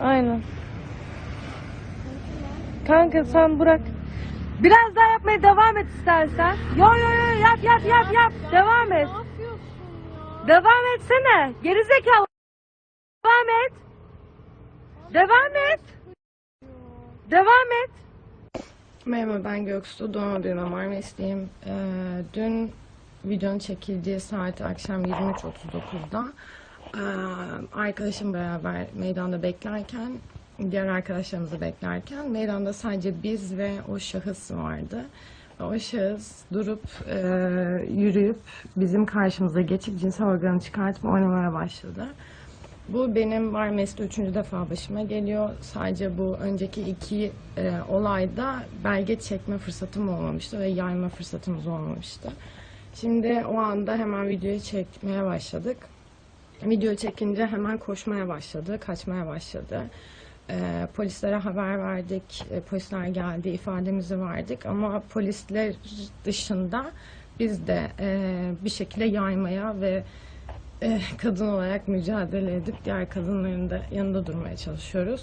Aynen. Kanka sen bırak. Biraz daha yapmaya devam et istersen. Yo yo yo yap yap yap yap. Devam et. Ne yapıyorsun ya? Devam etsene. Gerizekalı. Devam et. Devam et. Devam et. Merhaba ben Göksu, doğum büyüme var mesleğim. Ee, dün videonun çekildiği saat akşam 23.39'da ee, arkadaşım beraber meydanda beklerken, diğer arkadaşlarımızı beklerken meydanda sadece biz ve o şahıs vardı. O şahıs durup ee, yürüyüp bizim karşımıza geçip cinsel organı çıkartıp oynamaya başladı. Bu benim var mesle üçüncü defa başıma geliyor. Sadece bu önceki iki e, olayda belge çekme fırsatım olmamıştı ve yayma fırsatımız olmamıştı. Şimdi o anda hemen videoyu çekmeye başladık. Video çekince hemen koşmaya başladı, kaçmaya başladı. E, polislere haber verdik, e, polisler geldi, ifademizi verdik ama polisler dışında biz de e, bir şekilde yaymaya ve eh, kadın olarak mücadele edip diğer kadınların da yanında durmaya çalışıyoruz.